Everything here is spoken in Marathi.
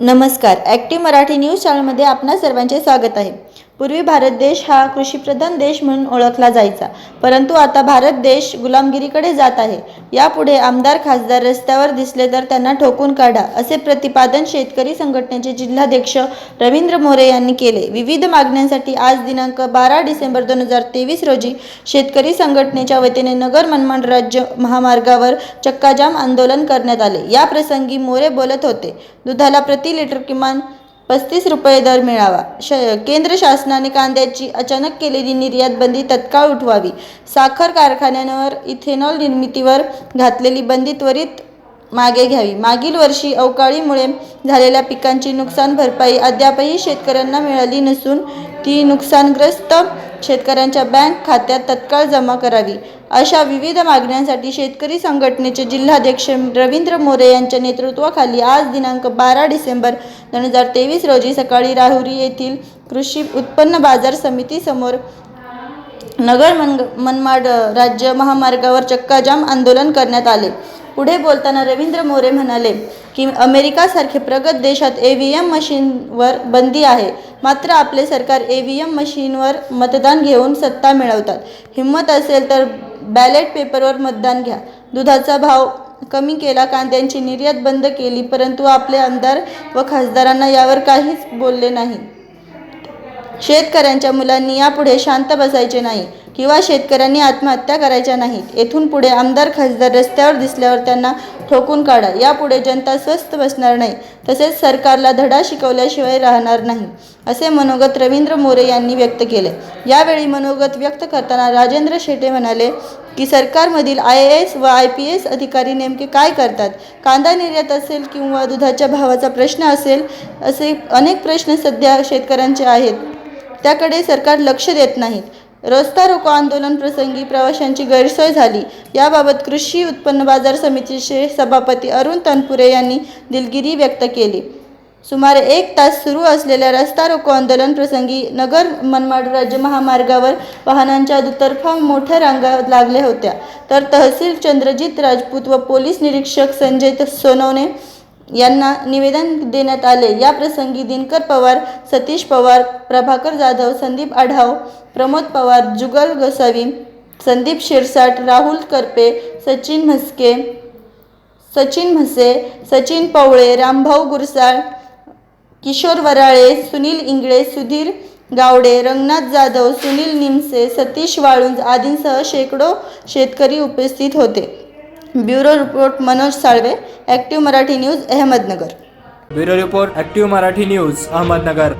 नमस्कार. ॲक्टिव्ह मराठी न्यूज चॅनलमध्ये आपणा सर्वांचे स्वागत आहे. पूर्वी भारत देश हा कृषीप्रधान देश म्हणून ओळखला जायचा. परंतु आता भारत देश गुलामगिरीकडे जात आहे. यापुढे आमदार खासदार रस्त्यावर दिसले तर त्यांना ठोकून काढा असे प्रतिपादन शेतकरी संघटनेचे जिल्हाध्यक्ष रवींद्र मोरे यांनी केले. विविध मागण्यांसाठी आज दिनांक बारा डिसेंबर दोन हजार तेवीस रोजी शेतकरी संघटनेच्या वतीने नगर मनमाड राज्य महामार्गावर चक्काजाम आंदोलन करण्यात आले. या प्रसंगी मोरे बोलत होते दुधाला प्रति लिटर किमान पस्तीस रुपये दर मिळावा. श केंद्र शासनाने कांद्याची अचानक केलेली निर्यात बंदी तत्काळ उठवावी. साखर कारखान्यांवर इथेनॉल निर्मितीवर घातलेली बंदी त्वरित मागे घ्यावी. मागील वर्षी अवकाळीमुळे झालेल्या पिकांची नुकसान भरपाई अद्यापही शेतकऱ्यांना मिळाली नसून ती नुकसानग्रस्त शेतकऱ्यांच्या बँक खात्यात तत्काळ जमा करावी. अशा विविध मागण्यांसाठी शेतकरी संघटनेचे जिल्हाध्यक्ष रवींद्र मोरे यांच्या नेतृत्वाखाली आज दिनांक बारा डिसेंबर दोन हजार तेवीस रोजी सकाळी राहुरी येथील कृषी उत्पन्न बाजार समितीसमोर नगर मन मनमाड राज्य महामार्गावर चक्काजाम आंदोलन करण्यात आले. पुढे बोलताना रवींद्र मोरे म्हणाले की अमेरिकासारखे प्रगत देशात ए व्ही एम मशीनवर बंदी आहे. मात्र आपले सरकार ए व्ही एम मशीनवर मतदान घेऊन सत्ता मिळवतात. हिंमत असेल तर बॅलेट पेपरवर मतदान घ्या. दुधाचा भाव कमी केला कांद्यांची निर्यात बंद केली परंतु आपले आमदार व खासदारांना यावर काहीच बोलले नाही. शेतकऱ्यांच्या मुलांनी यापुढे शांत बसायचे नाही किंवा शेतकऱ्यांनी आत्महत्या करायच्या नाहीत. येथून पुढे आमदार खासदार रस्त्यावर दिसल्यावर त्यांना ठोकून काढा. यापुढे जनता स्वस्थ बसणार नाही. तसेच सरकारला धडा शिकवल्याशिवाय राहणार नाही असे मनोगत रवींद्र मोरे यांनी व्यक्त केले. यावेळी मनोगत व्यक्त करताना राजेंद्र शेटे म्हणाले की सरकारमधील आय ए एस व आय पी एस अधिकारी नेमके काय करतात? कांदा निर्यात असेल किंवा दुधाच्या भावाचा प्रश्न असेल असे अनेक प्रश्न सध्या शेतकऱ्यांचे आहेत. त्याकडे सरकार लक्ष देत नाहीत. रस्ता रोको आंदोलन प्रसंगी प्रवाशांची गैरसोय झाली. याबाबत कृषी उत्पन्न बाजार समितीचे सभापती अरुण तनपुरे यांनी दिलगिरी व्यक्त केली. सुमारे एक तास सुरू असलेल्या रस्ता रोको आंदोलन प्रसंगी नगर मनमाड राज्य महामार्गावर वाहनांच्या दुतर्फा मोठ्या रांगा लागल्या होत्या. तर तहसील चंद्रजित राजपूत व पोलीस निरीक्षक संजय सोनवणे यांना निवेदन देण्यात आले. या प्रसंगी दिनकर पवार सतीश पवार प्रभाकर जाधव संदीप आढाव प्रमोद पवार जुगल गोसावी संदीप शिरसाट राहुल करपे सचिन म्हस्के सचिन म्हसे सचिन पवळे रामभाऊ गुरसाळ किशोर वराळे सुनील इंगळे सुधीर गावडे रंगनाथ जाधव सुनील निमसे सतीश वाळुंज आदींसह शेकडो शेतकरी उपस्थित होते. Bureau report Manoj Salve active Marathi news Ahmednagar. Bureau report active Marathi news Ahmednagar.